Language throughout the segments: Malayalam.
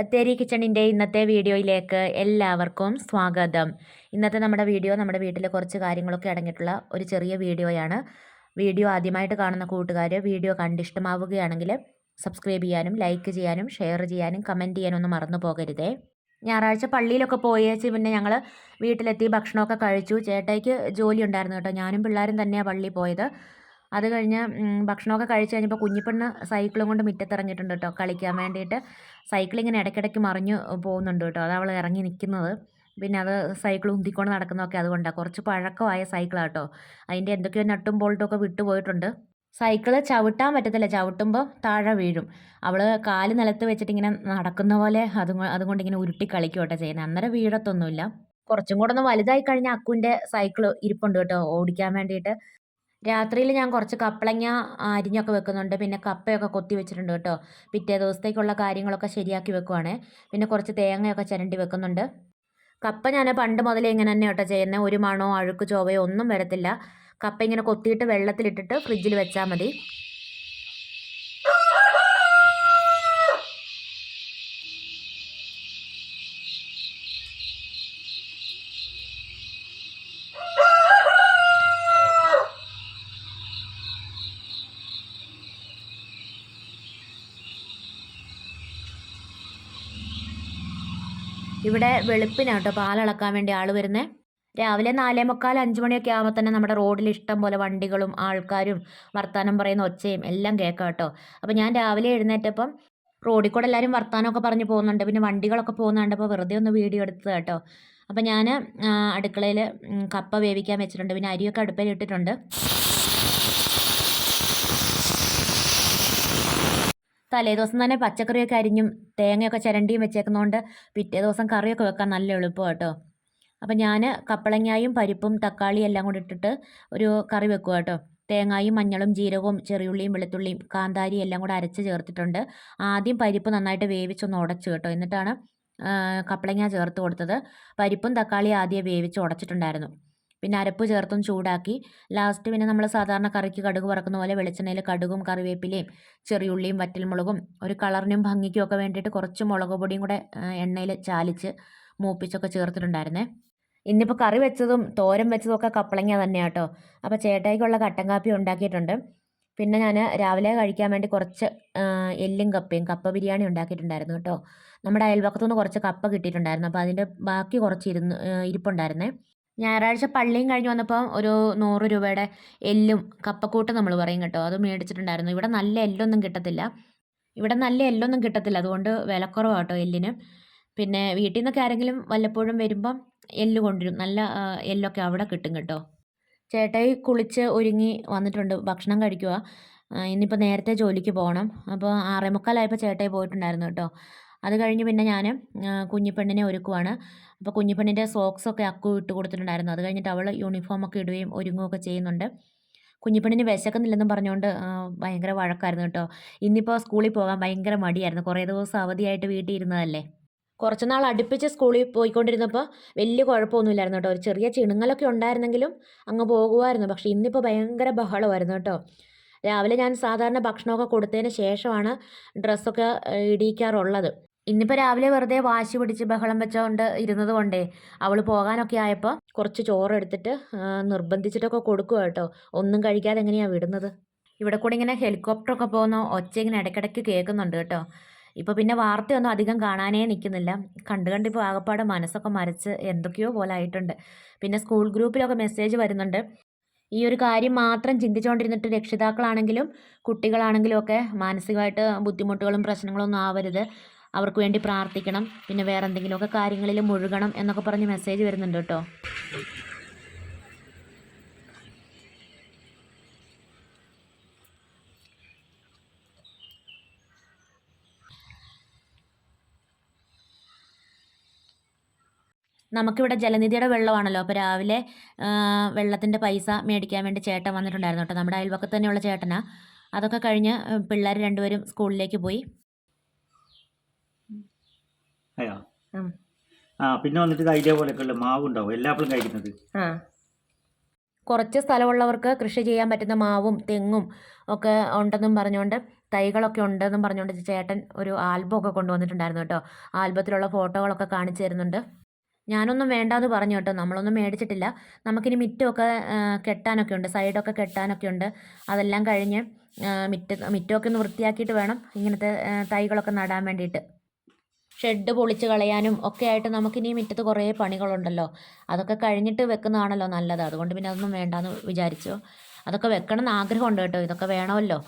ബത്തേരി കിച്ചണിന്റെ ഇന്നത്തെ വീഡിയോയിലേക്ക് എല്ലാവർക്കും സ്വാഗതം. ഇന്നത്തെ നമ്മുടെ വീഡിയോ നമ്മുടെ വീട്ടിലെ കുറച്ച് കാര്യങ്ങളൊക്കെ അടങ്ങിയിട്ടുള്ള ഒരു ചെറിയ വീഡിയോയാണ്. വീഡിയോ ആദ്യമായിട്ട് കാണുന്ന കൂട്ടുകാർ വീഡിയോ കണ്ടിഷ്ടമാവുകയാണെങ്കിൽ സബ്സ്ക്രൈബ് ചെയ്യാനും ലൈക്ക് ചെയ്യാനും ഷെയർ ചെയ്യാനും കമന്റ് ചെയ്യാനും ഒന്നും മറന്നു പോകരുതേ. ഞായറാഴ്ച പള്ളിയിലൊക്കെ പോയേച്ച് പിന്നെ ഞങ്ങൾ വീട്ടിലെത്തി ഭക്ഷണമൊക്കെ കഴിച്ചു. ചേട്ടായിക്ക് ജോലി ഉണ്ടായിരുന്നു കേട്ടോ. ഞാനും പിള്ളേരും തന്നെയാണ് പള്ളിയിൽ പോയത്. അത് കഴിഞ്ഞ് ഭക്ഷണമൊക്കെ കഴിച്ച് കഴിഞ്ഞപ്പോൾ കുഞ്ഞിപ്പെണ്ണ് സൈക്കിളും കൊണ്ട് മുറ്റത്തിറങ്ങിയിട്ടുണ്ട് കേട്ടോ. കളിക്കാൻ വേണ്ടിയിട്ട്. സൈക്കിൾ ഇങ്ങനെ ഇടയ്ക്കിടയ്ക്ക് മറിഞ്ഞു പോകുന്നുണ്ട് കേട്ടോ. അത് അവൾ ഇറങ്ങി നിൽക്കുന്നത് പിന്നെ അത് സൈക്കിൾ ഉന്തിക്കൊണ്ട് നടക്കുന്നതൊക്കെ അതുകൊണ്ടാണ് കുറച്ച് പഴക്കമായ സൈക്കിളാണ് കേട്ടോ. അതിന്റെ എന്തൊക്കെയോ നട്ടും ബോൾട്ടും ഒക്കെ വിട്ടുപോയിട്ടുണ്ട് സൈക്കിൾ ചവിട്ടാൻ പറ്റത്തില്ല. ചവിട്ടുമ്പോൾ താഴെ വീഴും. അവൾ കാൽ നിലത്ത് വെച്ചിട്ട് ഇങ്ങനെ നടക്കുന്ന പോലെ അതും അതുകൊണ്ട് ഇങ്ങനെ ഉരുട്ടി കളിക്കും കേട്ടോ ചെയ്യുന്നത് അന്നേരം വീഴത്തൊന്നുമില്ല. കുറച്ചും കൂടെ ഒന്ന് വലുതായി കഴിഞ്ഞാൽ അക്കുവിന്റെ സൈക്കിൾ ഇരിപ്പുണ്ട് കേട്ടോ. ഓടിക്കാൻ വേണ്ടിയിട്ട്. രാത്രിയിൽ ഞാൻ കുറച്ച് കപ്പളങ്ങ അരിഞ്ഞൊക്കെ വെക്കുന്നുണ്ട്. പിന്നെ കപ്പയൊക്കെ കൊത്തി വെച്ചിട്ടുണ്ട് കേട്ടോ. പിറ്റേ ദിവസത്തേക്കുള്ള കാര്യങ്ങളൊക്കെ ശരിയാക്കി വെക്കുവാണ്. പിന്നെ കുറച്ച് തേങ്ങയൊക്കെ ചിരണ്ടി വെക്കുന്നുണ്ട്. കപ്പ ഞാൻ പണ്ട് മുതലേ ഇങ്ങനെ തന്നെ കേട്ടോ ചെയ്യുന്നത് ഒരു മണോ അഴുക്ക് ചൊവയോ ഒന്നും വരത്തില്ല. കപ്പ ഇങ്ങനെ കൊത്തിയിട്ട് വെള്ളത്തിലിട്ടിട്ട് ഫ്രിഡ്ജിൽ വെച്ചാൽ മതി. ഇവിടെ വെളുപ്പിനാണ് കേട്ടോ പാലളക്കാൻ വേണ്ടി ആൾ വരുന്നത് രാവിലെ നാലേ മുക്കാൽ അഞ്ച് മണിയൊക്കെ ആകുമ്പോൾ തന്നെ നമ്മുടെ റോഡിൽ ഇഷ്ടം പോലെ വണ്ടികളും ആൾക്കാരും വർത്തമാനം പറയുന്ന ഒച്ചയും എല്ലാം കേൾക്കാം കേട്ടോ അപ്പോൾ ഞാൻ രാവിലെ എഴുന്നേറ്റപ്പം റോഡിൽ കൂടെ എല്ലാവരും വർത്തമാനമൊക്കെ പറഞ്ഞ് പോകുന്നുണ്ട്. പിന്നെ വണ്ടികളൊക്കെ പോകുന്നുണ്ട്. അപ്പോൾ വെറുതെ ഒന്ന് വീഡിയോ എടുത്തത് കേട്ടോ. അപ്പോൾ ഞാൻ അടുക്കളയിൽ കപ്പ വേവിക്കാൻ വെച്ചിട്ടുണ്ട്. പിന്നെ അരിയൊക്കെ അടുപ്പിൽ ഇട്ടിട്ടുണ്ട് തലേ ദിവസം തന്നെ പച്ചക്കറിയൊക്കെ അരിഞ്ഞും തേങ്ങയൊക്കെ ചിരണ്ടിയും വെച്ചേക്കുന്നതുകൊണ്ട് പിറ്റേ ദിവസം കറിയൊക്കെ വെക്കാൻ നല്ല എളുപ്പം കേട്ടോ അപ്പം ഞാൻ കപ്പളങ്ങായും പരിപ്പും തക്കാളിയും എല്ലാം കൂടി ഇട്ടിട്ട് ഒരു കറി വെക്കുക കേട്ടോ തേങ്ങായും മഞ്ഞളും ജീരകവും ചെറിയുള്ളിയും വെളുത്തുള്ളിയും കാന്താരിയും എല്ലാം കൂടെ അരച്ച് ചേർത്തിട്ടുണ്ട്. ആദ്യം പരിപ്പ് നന്നായിട്ട് വേവിച്ചൊന്ന് ഉടച്ചു കേട്ടോ. എന്നിട്ടാണ് കപ്പളങ്ങ ചേർത്ത് കൊടുത്തത്. പരിപ്പും തക്കാളിയും ആദ്യം വേവിച്ച് ഉടച്ചിട്ടുണ്ടായിരുന്നു. പിന്നെ അരപ്പ് ചേർത്തും ചൂടാക്കി. ലാസ്റ്റ് പിന്നെ നമ്മൾ സാധാരണ കറിക്ക് കടുക് വറക്കുന്ന പോലെ വെളിച്ചെണ്ണയിൽ കടുകും കറിവേപ്പിലയും ചെറിയുള്ളിയും വറ്റൽമുളകും ഒരു കളറിനും ഭംഗിക്കും ഒക്കെ വേണ്ടിയിട്ട് കുറച്ച് മുളക് പൊടിയും കൂടെ എണ്ണയിൽ ചാലിച്ച് മൂപ്പിച്ചൊക്കെ ചേർത്തിട്ടുണ്ടായിരുന്നേ. ഇന്നിപ്പോൾ കറി വെച്ചതും തോരൻ വെച്ചതും ഒക്കെ കപ്പളങ്ങ തന്നെയാണ് കേട്ടോ അപ്പോൾ ചേട്ടായിക്കുള്ള കട്ടൻ കാപ്പി ഉണ്ടാക്കിയിട്ടുണ്ട്. പിന്നെ ഞാൻ രാവിലെ കഴിക്കാൻ വേണ്ടി കുറച്ച് എല്ലും കപ്പയും കപ്പ ബിരിയാണി ഉണ്ടാക്കിയിട്ടുണ്ടായിരുന്നു കേട്ടോ നമ്മുടെ അയൽവക്കത്തു നിന്ന് കുറച്ച് കപ്പ കിട്ടിയിട്ടുണ്ടായിരുന്നു. അപ്പോൾ അതിന്റെ ബാക്കി കുറച്ച് ഇരുന്ന് ഇരിപ്പുണ്ടായിരുന്നേ. ഞായറാഴ്ച പള്ളിയും കഴിഞ്ഞ് വന്നപ്പം ഒരു നൂറ് രൂപയുടെ എല്ലും കപ്പക്കൂട്ട് നമ്മൾ പറയും കേട്ടോ. അത് മേടിച്ചിട്ടുണ്ടായിരുന്നു. ഇവിടെ നല്ല എല്ലൊന്നും കിട്ടത്തില്ല. ഇവിടെ നല്ല എല്ലൊന്നും കിട്ടത്തില്ല. അതുകൊണ്ട് വിലക്കുറവാണ് കേട്ടോ എല്ലിന്. പിന്നെ വീട്ടിൽ നിന്നൊക്കെ ആരെങ്കിലും വല്ലപ്പോഴും വരുമ്പം എല്ല് കൊണ്ടുവരും. നല്ല എല്ലൊക്കെ അവിടെ കിട്ടും കേട്ടോ. ചേട്ടായി കുളിച്ച് ഒരുങ്ങി വന്നിട്ടുണ്ട്. ഭക്ഷണം കഴിക്കുക ഇന്നിപ്പോൾ നേരത്തെ ജോലിക്ക് പോകണം. അപ്പോൾ ആറേ മുക്കാലായപ്പോൾ ചേട്ടായി പോയിട്ടുണ്ടായിരുന്നു കേട്ടോ. അത് കഴിഞ്ഞ് പിന്നെ ഞാൻ കുഞ്ഞിപ്പെണ്ണിനെ ഒരുക്കുവാണ്. അപ്പോൾ കുഞ്ഞിപ്പെണ്ണിന്റെ സോക്സൊക്കെ അക്കു ഇട്ട് കൊടുത്തിട്ടുണ്ടായിരുന്നു. അത് കഴിഞ്ഞിട്ട് അവൾ യൂണിഫോമൊക്കെ ഇടുകയും ഒരുങ്ങുകയൊക്കെ ചെയ്യുന്നുണ്ട്. കുഞ്ഞിപ്പെണ്ണിന് വിശക്കുന്നില്ലെന്നും പറഞ്ഞുകൊണ്ട് ഭയങ്കര വഴക്കായിരുന്നു കേട്ടോ. ഇന്നിപ്പോൾ സ്കൂളിൽ പോകാൻ ഭയങ്കര മടിയായിരുന്നു. കുറേ ദിവസം അവധിയായിട്ട് വീട്ടിൽ ഇരുന്നതല്ലേ. കുറച്ച് നാൾ അടുപ്പിച്ച് സ്കൂളിൽ പോയിക്കൊണ്ടിരുന്നപ്പോൾ വലിയ കുഴപ്പമൊന്നുമില്ലായിരുന്നു കേട്ടോ. ഒരു ചെറിയ ചിണുങ്ങലൊക്കെ ഉണ്ടായിരുന്നെങ്കിലും അങ്ങ് പോകുമായിരുന്നു. പക്ഷേ ഇന്നിപ്പോൾ ഭയങ്കര ബഹളമായിരുന്നു കേട്ടോ. രാവിലെ ഞാൻ സാധാരണ ഭക്ഷണമൊക്കെ കൊടുത്തതിന് ശേഷമാണ് ഡ്രസ്സൊക്കെ ഇടിയിക്കാറുള്ളത്. ഇന്നിപ്പോൾ രാവിലെ വെറുതെ വാശി പിടിച്ച് ബഹളം വെച്ചുകൊണ്ട് ഇരുന്നത് കൊണ്ടേ അവൾ പോകാനൊക്കെ ആയപ്പോൾ കുറച്ച് ചോറ് എടുത്തിട്ട് നിർബന്ധിച്ചിട്ടൊക്കെ കൊടുക്കുക കേട്ടോ. ഒന്നും കഴിക്കാതെ എങ്ങനെയാണ് വിടുന്നത്? ഇവിടെ കൂടെ ഇങ്ങനെ ഹെലികോപ്റ്റർ ഒക്കെ പോകുന്ന ഒച്ച ഇങ്ങനെ ഇടയ്ക്കിടയ്ക്ക് കേൾക്കുന്നുണ്ട് കേട്ടോ. ഇപ്പോൾ പിന്നെ വാർത്തയൊന്നും അധികം കാണാനേ നിൽക്കുന്നില്ല. കണ്ട് കണ്ട് ഇപ്പോൾ ആകപ്പാടെ മനസ്സൊക്കെ മരച്ച് എന്തൊക്കെയോ പോലെ ആയിട്ടുണ്ട്. പിന്നെ സ്കൂൾ ഗ്രൂപ്പിലൊക്കെ മെസ്സേജ് വരുന്നുണ്ട്. ഈ ഒരു കാര്യം മാത്രം ചിന്തിച്ചുകൊണ്ടിരുന്നിട്ട് രക്ഷിതാക്കളാണെങ്കിലും കുട്ടികളാണെങ്കിലും ഒക്കെ മാനസികമായിട്ട് ബുദ്ധിമുട്ടുകളും പ്രശ്നങ്ങളൊന്നും ആവരുത്. അവർക്ക് വേണ്ടി പ്രാർത്ഥിക്കണം. പിന്നെ വേറെ എന്തെങ്കിലുമൊക്കെ കാര്യങ്ങളിൽ മുഴുകണം എന്നൊക്കെ പറഞ്ഞ് മെസ്സേജ് വരുന്നുണ്ട് കേട്ടോ. നമുക്കിവിടെ ജലനിധിയുടെ വെള്ളമാണല്ലോ. അപ്പോൾ രാവിലെ വെള്ളത്തിന്റെ പൈസ മേടിക്കാൻ വേണ്ടി ചേട്ടൻ വന്നിട്ടുണ്ടായിരുന്നു കേട്ടോ. നമ്മുടെ അയൽവക്കത്ത് തന്നെയുള്ള ചേട്ടനാ. അതൊക്കെ കഴിഞ്ഞ് പിള്ളേർ രണ്ടുപേരും സ്കൂളിലേക്ക് പോയി. അയ്യോ. ആ പിന്നെ വന്നിട്ട് ഐഡിയ പോലെയൊക്കെ ഉള്ള മാവ് ഉണ്ടാവും എല്ലാപ്പോഴും കഴിക്കുന്നത്. ആ. കുറച്ച് സ്ഥലമുള്ളവർക്ക് കൃഷി ചെയ്യാൻ പറ്റുന്ന മാവും തെങ്ങും ഒക്കെ ഉണ്ടെന്നും പറഞ്ഞുകൊണ്ട് തൈകളൊക്കെ ഉണ്ടെന്നും പറഞ്ഞുകൊണ്ട് ചേട്ടൻ ഒരു ആൽബം ഒക്കെ കൊണ്ടുവന്നിട്ടുണ്ടായിരുന്നു കേട്ടോ. ആൽബത്തിലുള്ള ഫോട്ടോകളൊക്കെ കാണിച്ചു തരുന്നുണ്ട്. ഞാനൊന്നും വേണ്ടാന്ന് പറഞ്ഞു കേട്ടോ. നമ്മളൊന്നും മേടിച്ചിട്ടില്ല. നമുക്കിനി മിറ്റമൊക്കെ കെട്ടാനൊക്കെ ഉണ്ട്. സൈഡൊക്കെ കെട്ടാനൊക്കെ ഉണ്ട്. അതെല്ലാം കഴിഞ്ഞ് മിറ്റ മിറ്റമൊക്കെ ഒന്ന് വൃത്തിയാക്കിയിട്ട് വേണം ഇങ്ങനത്തെ തൈകളൊക്കെ നടാൻ വേണ്ടിയിട്ട്. ഷെഡ് പൊളിച്ച് കളയാനും ഒക്കെ ആയിട്ട് നമുക്കിനി മുറ്റത്ത് കുറേ പണികളുണ്ടല്ലോ. അതൊക്കെ കഴിഞ്ഞിട്ട് വെക്കുന്നതാണല്ലോ നല്ലത്. അതുകൊണ്ട് പിന്നെ അതൊന്നും വേണ്ടാന്ന് വിചാരിച്ചു. അതൊക്കെ വെക്കണം എന്ന് ആഗ്രഹമുണ്ട് കേട്ടോ. ഇതൊക്കെ വേണമല്ലോ.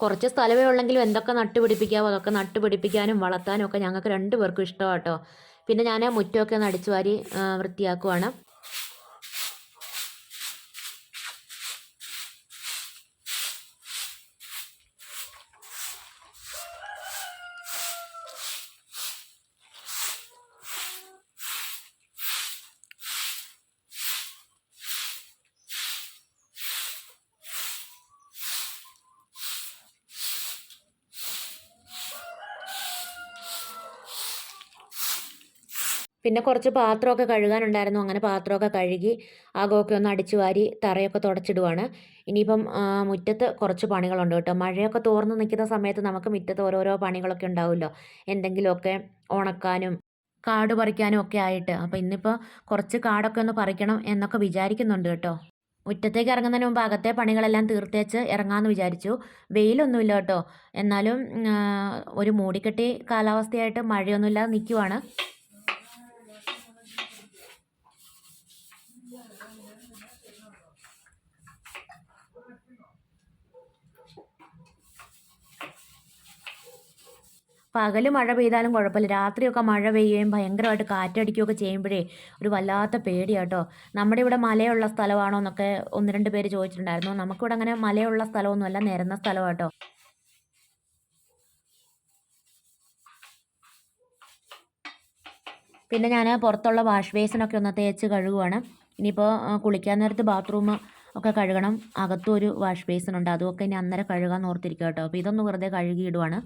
കുറച്ച് സ്ഥലമേ ഉള്ളെങ്കിലും എന്തൊക്കെ നട്ടുപിടിപ്പിക്കാവോ അതൊക്കെ നട്ടുപിടിപ്പിക്കാനും വളർത്താനും ഒക്കെ ഞങ്ങൾക്ക് രണ്ട് പേർക്കും ഇഷ്ടമാണ് കേട്ടോ. പിന്നെ ഞാൻ മുറ്റമൊക്കെ ഒന്ന് അടിച്ചു വാരി വൃത്തിയാക്കുവാണ്. പിന്നെ കുറച്ച് പാത്രമൊക്കെ കഴുകാനുണ്ടായിരുന്നു. അങ്ങനെ പാത്രമൊക്കെ കഴുകി അകമൊക്കെ ഒന്ന് അടിച്ചു വാരി തറയൊക്കെ തുടച്ചിടുവാണ്. ഇനിയിപ്പം മുറ്റത്ത് കുറച്ച് പണികളുണ്ട് കേട്ടോ. മഴയൊക്കെ തോർന്ന് നിൽക്കുന്ന സമയത്ത് നമുക്ക് മുറ്റത്ത് ഓരോരോ പണികളൊക്കെ ഉണ്ടാവുമല്ലോ. എന്തെങ്കിലുമൊക്കെ ഉണക്കാനും കാട് പറിക്കാനും ഒക്കെ ആയിട്ട്. അപ്പോൾ ഇന്നിപ്പോൾ കുറച്ച് കാടൊക്കെ ഒന്ന് പറിക്കണം എന്നൊക്കെ വിചാരിക്കുന്നുണ്ട് കേട്ടോ. മുറ്റത്തേക്ക് ഇറങ്ങുന്നതിന് മുമ്പ് അകത്തെ പണികളെല്ലാം തീർത്തേച്ച് ഇറങ്ങാമെന്ന് വിചാരിച്ചു. വെയിലൊന്നുമില്ല കേട്ടോ. എന്നാലും ഒരു മൂടിക്കെട്ടി കാലാവസ്ഥയായിട്ട് മഴയൊന്നുമില്ലാതെ നിൽക്കുവാണ്. പകൽ മഴ പെയ്താലും കുഴപ്പമില്ല. രാത്രിയൊക്കെ മഴ പെയ്യുകയും ഭയങ്കരമായിട്ട് കാറ്റടിക്കുകയൊക്കെ ചെയ്യുമ്പോഴേ ഒരു വല്ലാത്ത പേടിയാട്ടോ. നമ്മുടെ ഇവിടെ മലയുള്ള സ്ഥലമാണോ എന്നൊക്കെ ഒന്ന് രണ്ട് പേര് ചോദിച്ചിട്ടുണ്ടായിരുന്നു. നമുക്കിവിടെ അങ്ങനെ മലയുള്ള സ്ഥലമൊന്നുമല്ല നിരന്ന സ്ഥലമാട്ടോ. പിന്നെ ഞാൻ പുറത്തുള്ള വാഷ് ബേസിനൊക്കെ ഒന്ന് തേച്ച് കഴുകുവാണ്. ഇനിയിപ്പോൾ കുളിക്കാൻ നേരത്ത് ബാത്റൂം ഒക്കെ കഴുകണം. അകത്തും ഒരു വാഷ് ബേസിനുണ്ട്. അതുമൊക്കെ ഇനി അന്നേരം കഴുകാൻ ഓർത്തിരിക്കുക കേട്ടോ. അപ്പോൾ ഇതൊന്ന് വെറുതെ കഴുകിയിടുവാണ്.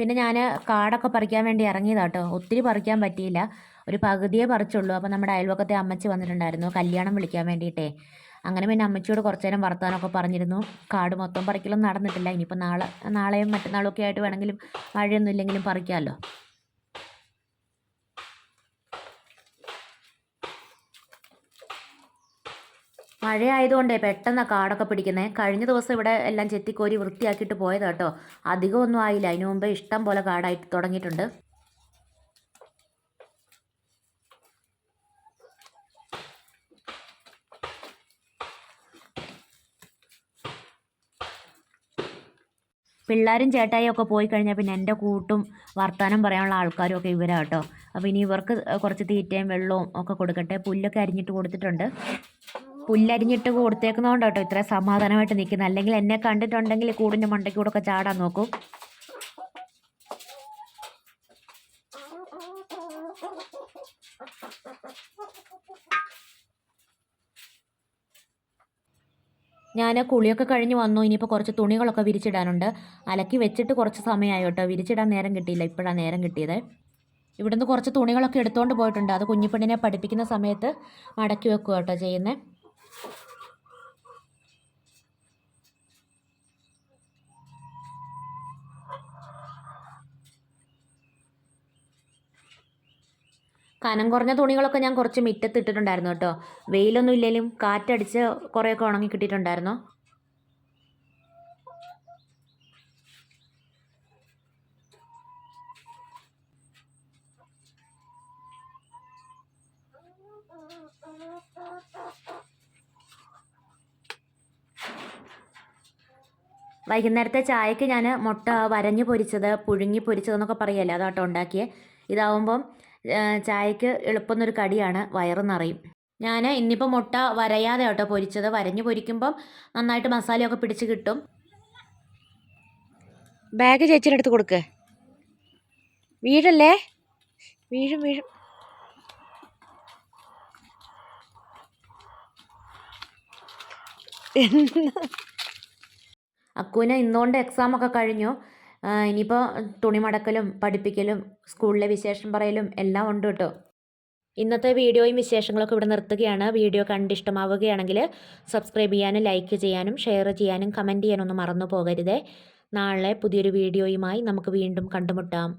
പിന്നെ ഞാൻ കാടൊക്കെ പറിക്കാൻ വേണ്ടി ഇറങ്ങിയതാട്ടോ. ഒത്തിരി പറിക്കാൻ പറ്റിയില്ല. ഒരു പകുതിയേ പറിച്ചുള്ളൂ. അപ്പോൾ നമ്മുടെ അയൽവക്കത്തെ അമ്മച്ചി വന്നിട്ടുണ്ടായിരുന്നു. കല്യാണം വിളിക്കാൻ വേണ്ടിയിട്ടേ. അങ്ങനെ പിന്നെ അമ്മച്ചിയോട് കുറച്ച് നേരം വർത്താനമൊക്കെ പറഞ്ഞിരുന്നു. കാട് മൊത്തം പറിക്കലൊന്നും നടന്നിട്ടില്ല. ഇനിയിപ്പോൾ നാളെ നാളെയും മറ്റന്നാളൊക്കെ ആയിട്ട് വേണമെങ്കിലും മഴയൊന്നും ഇല്ലെങ്കിലും പറിക്കാമല്ലോ മഴയായതുകൊണ്ടേ പെട്ടെന്ന് കാടൊക്കെ പിടിക്കുന്നത് കഴിഞ്ഞ ദിവസം ഇവിടെ എല്ലാം ചെത്തിക്കോരി വൃത്തിയാക്കിയിട്ട് പോയത് കേട്ടോ അധികമൊന്നും ആയില്ല. അതിനു മുമ്പേ ഇഷ്ടം പോലെ കാടായിട്ട് തുടങ്ങിയിട്ടുണ്ട്. പിള്ളേരും ചേട്ടായും ഒക്കെ പോയി കഴിഞ്ഞാൽ പിന്നെ എന്റെ കൂട്ടും വർത്തമാനം പറയാനുള്ള ആൾക്കാരും ഒക്കെ ഇവരാണ് കേട്ടോ അപ്പോൾ ഇനി ഇവർക്ക് കുറച്ച് തീറ്റയും വെള്ളവും ഒക്കെ കൊടുക്കട്ടെ. പുല്ലൊക്കെ അരിഞ്ഞിട്ട് കൊടുത്തിട്ടുണ്ട്. പുല്ലരിഞ്ഞിട്ട് കൊടുത്തേക്കുന്നതുകൊണ്ട് കേട്ടോ ഇത്ര സമാധാനമായിട്ട് നിൽക്കുന്നത് അല്ലെങ്കിൽ എന്നെ കണ്ടിട്ടുണ്ടെങ്കിൽ കൂടിന്റെ മണ്ടയ്ക്ക് കൂടൊക്കെ ചാടാൻ നോക്കും. ഞാൻ കുളിയൊക്കെ കഴിഞ്ഞ് വന്നു. ഇനിയിപ്പോൾ കുറച്ച് തുണികളൊക്കെ വിരിച്ചിടാനുണ്ട്. അലക്കി വെച്ചിട്ട് കുറച്ച് സമയമായി കേട്ടോ വിരിച്ചിടാൻ നേരം കിട്ടിയില്ല. ഇപ്പോഴാണ് നേരം കിട്ടിയത്. ഇവിടുന്ന് കുറച്ച് തുണികളൊക്കെ എടുത്തുകൊണ്ട് പോയിട്ടുണ്ട്. അത് കുഞ്ഞിപ്പെണ്ണിനെ പഠിപ്പിക്കുന്ന സമയത്ത് മടക്കി വെക്കുക കേട്ടോ ചെയ്യുന്നത് കനം കുറഞ്ഞ തുണികളൊക്കെ ഞാൻ കുറച്ച് മുറ്റത്ത് ഇട്ടിട്ടുണ്ടായിരുന്നു കേട്ടോ. വെയിലൊന്നും ഇല്ലെങ്കിലും കാറ്റടിച്ച് കുറേയൊക്കെ ഉണങ്ങി കിട്ടിയിട്ടുണ്ടായിരുന്നു. വൈകുന്നേരത്തെ ചായക്ക് ഞാൻ മുട്ട വരഞ്ഞ് പൊരിച്ചത് പുഴുങ്ങി പൊരിച്ചതെന്നൊക്കെ പറയല്ലേ? അതാട്ടോ ഉണ്ടാക്കിയേ. ഇതാവുമ്പം ചായക്ക് എളുപ്പമെന്നൊരു കടിയാണ് വയറ് നിറയും ഞാൻ ഇന്നിപ്പോൾ മുട്ട വരയാതെ കേട്ടോ പൊരിച്ചത്. വരഞ്ഞ് പൊരിക്കുമ്പം നന്നായിട്ട് മസാലയൊക്കെ പിടിച്ച് കിട്ടും. ബാഗ് ചേച്ചിയുടെ അടുത്ത് കൊടുക്ക്. വീഴല്ലേ? വീഴും വീഴും. അക്കുവിന് ഇന്നുകൊണ്ട് എക്സാം ഒക്കെ കഴിഞ്ഞു. ഇനിയിപ്പോൾ തുണി മടക്കലും പഠിപ്പിക്കലും സ്കൂളിലെ വിശേഷം പറയലും എല്ലാം ഉണ്ട് കേട്ടോ. ഇന്നത്തെ വീഡിയോയും വിശേഷങ്ങളൊക്കെ ഇവിടെ നിർത്തുകയാണ്. വീഡിയോ കണ്ടിഷ്ടമാവുകയാണെങ്കിൽ സബ്സ്ക്രൈബ് ചെയ്യാനും ലൈക്ക് ചെയ്യാനും ഷെയർ ചെയ്യാനും കമന്റ് ചെയ്യാനൊന്നും മറന്നു പോകരുതേ. നാളെ പുതിയൊരു വീഡിയോയുമായി നമുക്ക് വീണ്ടും കണ്ടുമുട്ടാം.